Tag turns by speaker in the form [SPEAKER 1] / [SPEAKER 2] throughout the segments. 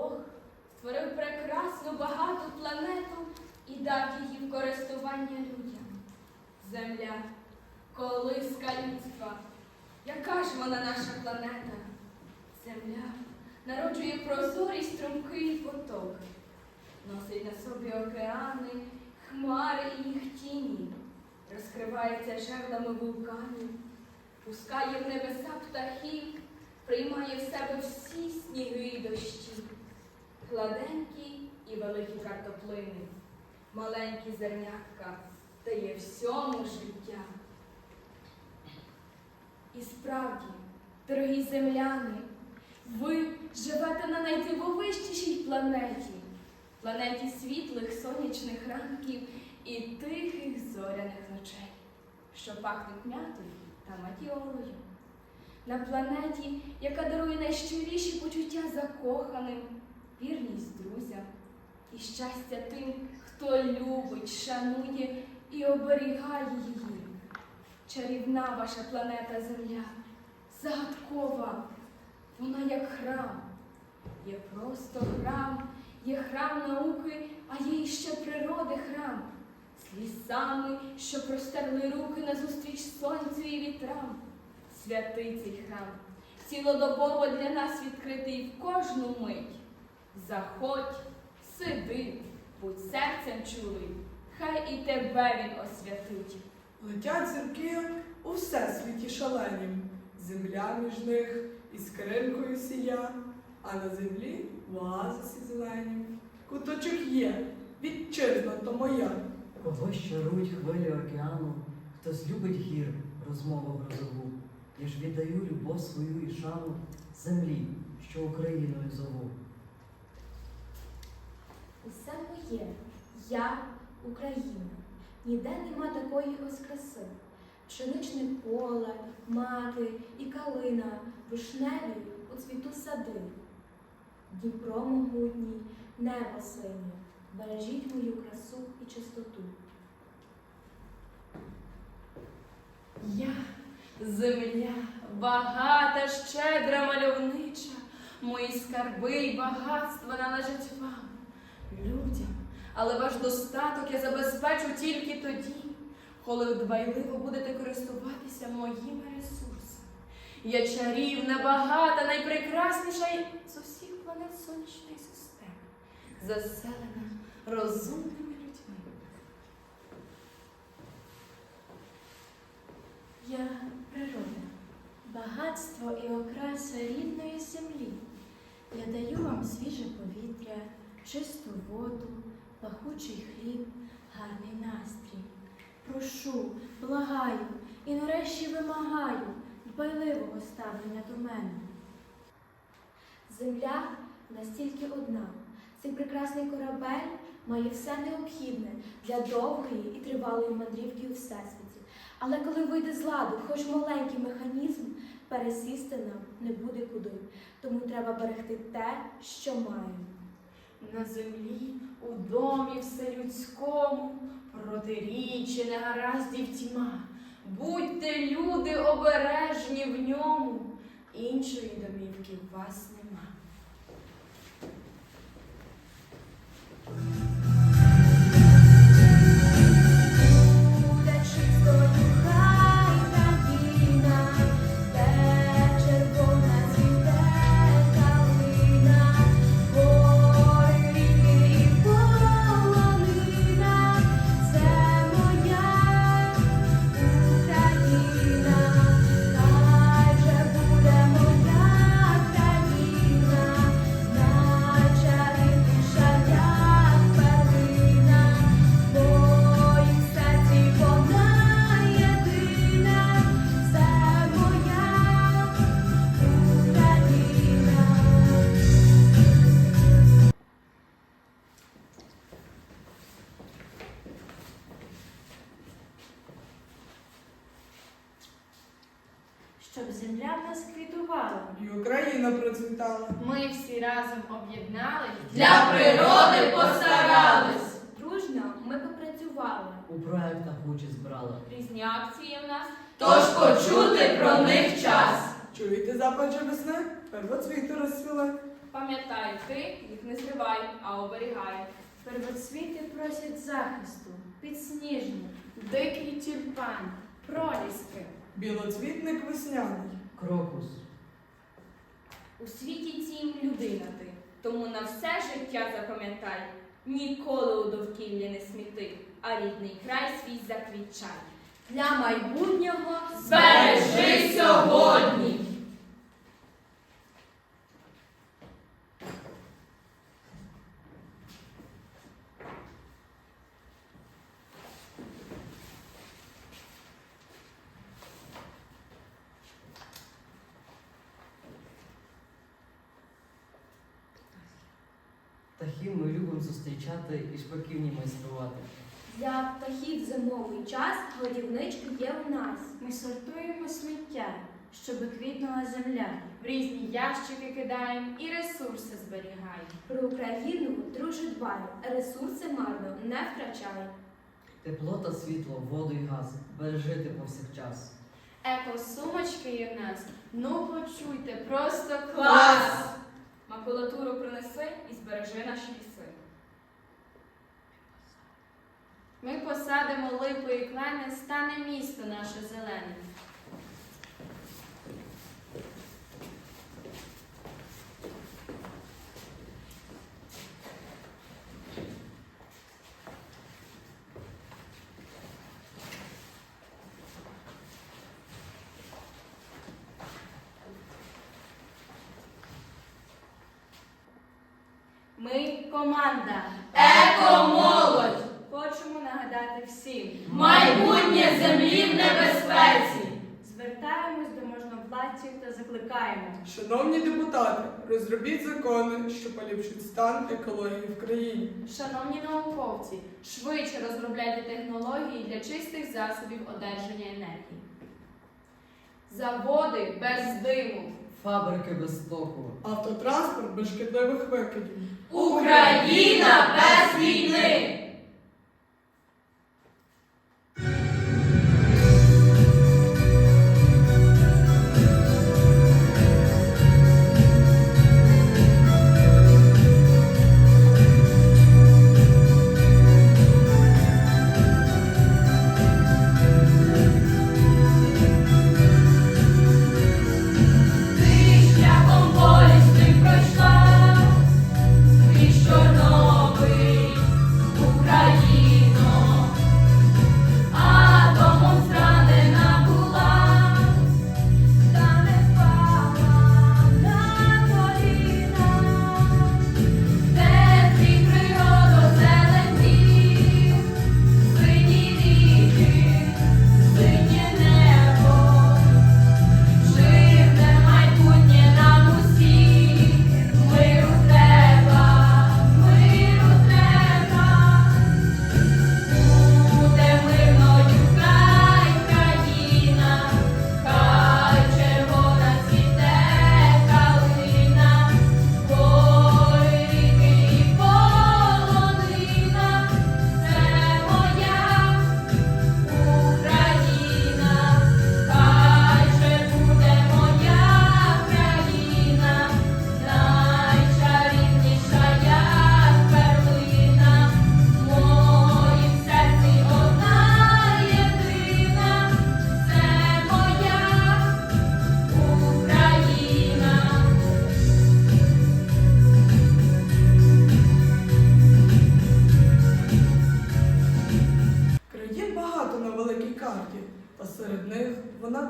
[SPEAKER 1] Бог створив прекрасну багату планету і дав її в користування людям. Земля, колиска людства. Яка ж вона наша планета? Земля народжує прозорі струмки і потоки, носить на собі океани, хмари і їх тіні, розкривається жерлами вулканів, пускає в небеса птахів, приймає в себе всі сніги і дощі, гладенькі і великі картоплини, маленькі зернятка дає всьому життя. І справді, дорогі земляни, ви живете на найдивовищішій планеті, планеті світлих сонячних ранків і тихих зоряних ночей, що пахнуть м'ятою та матіолою. На планеті, яка дарує найщиріші почуття закоханим, вірність друзям і щастя тим, хто любить, шанує і оберігає її. Чарівна ваша планета Земля, загадкова, вона як храм. Є просто храм, є храм науки, а є іще природи храм. З лісами, що простерли руки назустріч сонцю і вітрам. Святий цей храм, цілодобово для нас відкритий в кожну мить. Заходь, сиди, будь серцем чулий, хай і тебе він освятить.
[SPEAKER 2] Летять зірки у всесвіті шаленім, земля між них іскринкою сія, а на землі в оазисі зеленім. Куточок є, вітчизна то моя.
[SPEAKER 3] Когось чарують хвилі океану, хтось любить гір, розмову грозову. Я ж віддаю любов свою і шану землі, що Україною зову.
[SPEAKER 4] Моє, я Україна. Ніде нема такої ось краси. Пшеничне поле, мати і калина, вишневі у цвіту сади. Дніпро могутній, небо синє, бережіть мою красу і чистоту.
[SPEAKER 1] Я земля, багата, щедра, мальовнича, мої скарби й багатства належать вам, людям, але ваш достаток я забезпечу тільки тоді, коли дбайливо будете користуватися моїми ресурсами. Я чарівна, багата, найпрекрасніша з усіх планет сонячної системи, заселена розумними людьми.
[SPEAKER 4] Я природа, багатство і окраса рідної землі. Я даю вам свіже повітря, чисту воду, пахучий хліб, гарний настрій. Прошу, благаю і нарешті вимагаю дбайливого ставлення до мене. Земля настільки одна. Цей прекрасний корабель має все необхідне для довгої і тривалої мандрівки у всесвіті. Але коли вийде з ладу хоч маленький механізм, пересісти нам не буде куди. Тому треба берегти те, що маємо.
[SPEAKER 1] На землі, у домі вселюдському, протиріччя негараздів тьма. Будьте люди обережні в ньому, іншої домівки у вас нема.
[SPEAKER 4] Україна
[SPEAKER 2] процвітала.
[SPEAKER 1] Ми всі разом об'єднались.
[SPEAKER 5] Для природи постарались.
[SPEAKER 4] Дружно ми попрацювали.
[SPEAKER 3] У проектах участь брала.
[SPEAKER 1] Різні акції в нас.
[SPEAKER 5] Тож почути про них час.
[SPEAKER 2] Чуєте запах весни? Первоцвіти розцвіли.
[SPEAKER 5] Пам'ятай, ти їх не зривай, а оберігай.
[SPEAKER 1] Первоцвіти просять захисту, підсніжні, дикий тюльпан, проліски.
[SPEAKER 2] Білоцвітник весняний.
[SPEAKER 3] Крокус.
[SPEAKER 5] У світі цім людина ти, тому на все життя запам'ятай, ніколи у довкіллі не сміти, а рідний край свій заквітчай. Для майбутнього
[SPEAKER 1] Збережи сьогодні!
[SPEAKER 3] Птахів ми любимо зустрічати і шпаківні майструвати.
[SPEAKER 4] Для птахів зимовий час годівнички є у нас.
[SPEAKER 1] Ми сортуємо сміття, щоби квітнула земля. В різні ящики кидаємо і ресурси зберігаємо.
[SPEAKER 4] Про Україну друже дбай, ресурси марно не втрачай.
[SPEAKER 3] Тепло та світло, воду і газ. Бережити повсякчас.
[SPEAKER 1] Еко-сумочки є в нас. Ну почуйте, просто клас!
[SPEAKER 5] Макулатуру принеси і збережи наші ліси.
[SPEAKER 1] Ми посадимо липи і клени, стане місто наше зелене. Ми команда Еко-молодь! Хочемо нагадати всім. Майбутнє землі в небезпеці! Звертаємось до можновладців та закликаємо.
[SPEAKER 2] Шановні депутати, розробіть закони, що поліпшують стан екології в країні.
[SPEAKER 1] Шановні науковці, швидше розробляйте технології для чистих засобів одержання енергії.
[SPEAKER 5] Заводи без диму.
[SPEAKER 3] Фабрики без току.
[SPEAKER 2] Автотранспорт без шкідливих викидів.
[SPEAKER 1] Україна без війни!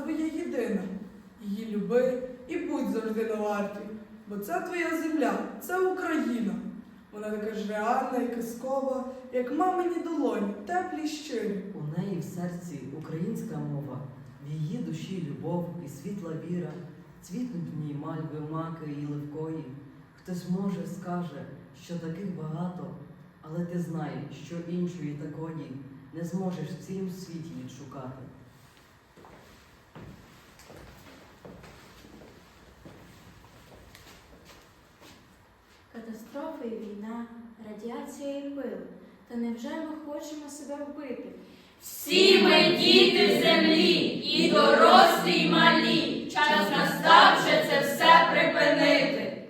[SPEAKER 2] Твоя єдина. Її люби і будь завжди на варті, бо це твоя земля, це Україна. Вона така ж реальна і казкова, як мамині долоні, теплі щирі.
[SPEAKER 3] У неї в серці українська мова, в її душі любов і світла віра, цвітнуть в ній мальви, маки і ливкої. Хтось може скаже, що таких багато, але ти знай, що іншої такої не зможеш в цілім світі відшукати.
[SPEAKER 4] Радіація і пил. Та невже ми хочемо себе вбити?
[SPEAKER 1] Всі ми діти землі, і дорослі, і малі. Час настав вже це все припинити.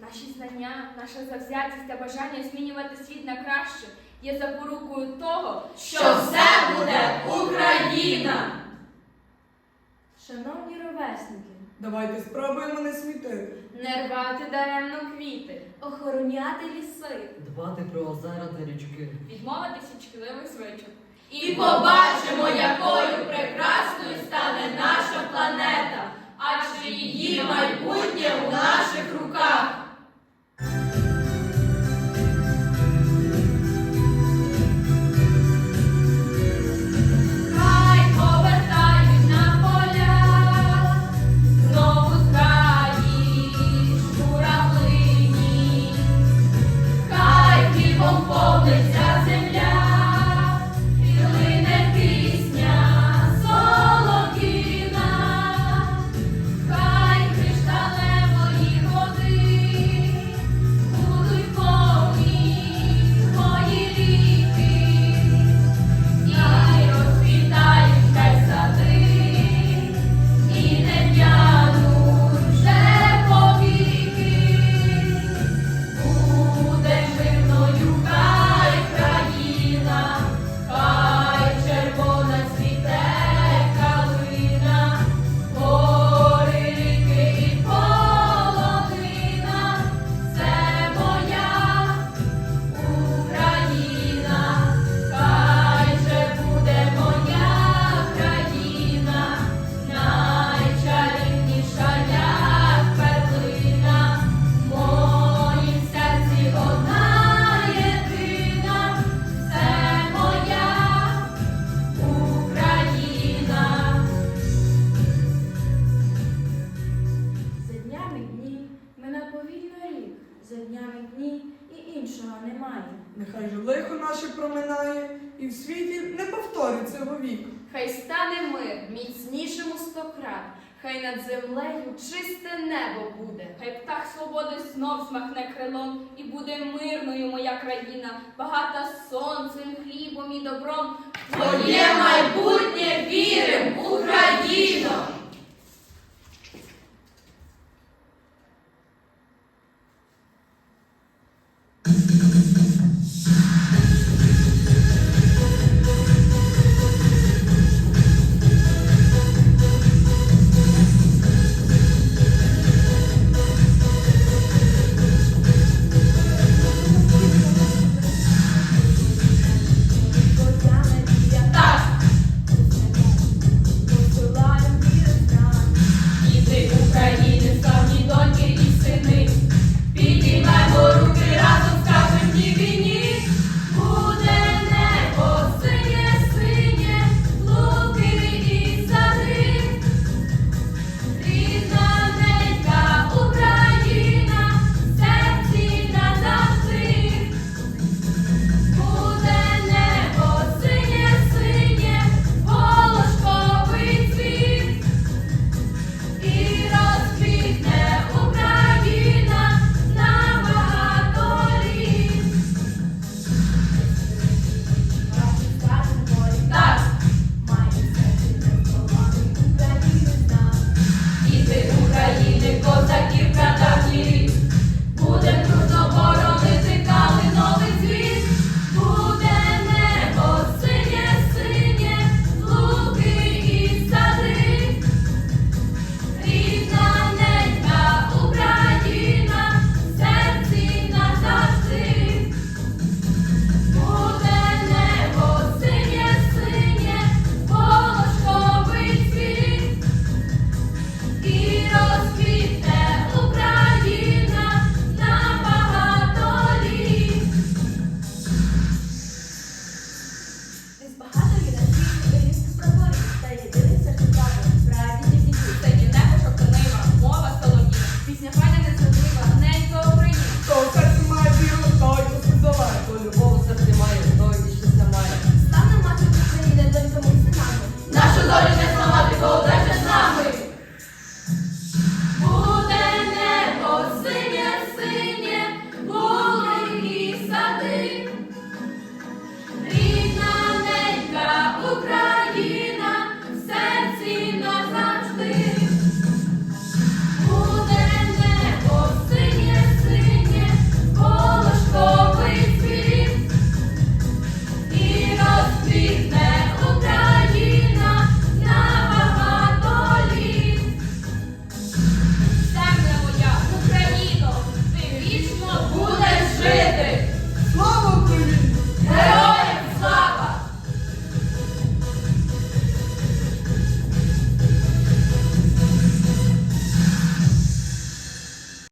[SPEAKER 5] Наші знання, наша завзятість та бажання змінювати світ на краще є запорукою того,
[SPEAKER 1] Що все буде Україна!
[SPEAKER 4] Шановні ровесники,
[SPEAKER 2] Давайте спробуємо не смітити.
[SPEAKER 1] Не рвати даремно квіти.
[SPEAKER 4] охороняти ліси.
[SPEAKER 3] Дбати про озера та річки.
[SPEAKER 5] відмовитися чкливих звичок.
[SPEAKER 1] І побачимо, якою прекрасною стане наша планета, адже її майбутнє у наших руках.
[SPEAKER 4] Немає.
[SPEAKER 2] Нехай же лихо наше проминає, і в світі не повториться вовік.
[SPEAKER 5] Хай стане мир міцнішим у сто крат, хай над землею чисте небо буде, хай птах свободи знов змахне крилом, і буде мирною моя країна, багата сонцем, хлібом і добром.
[SPEAKER 1] Твоє майбутнє вірим, Україно!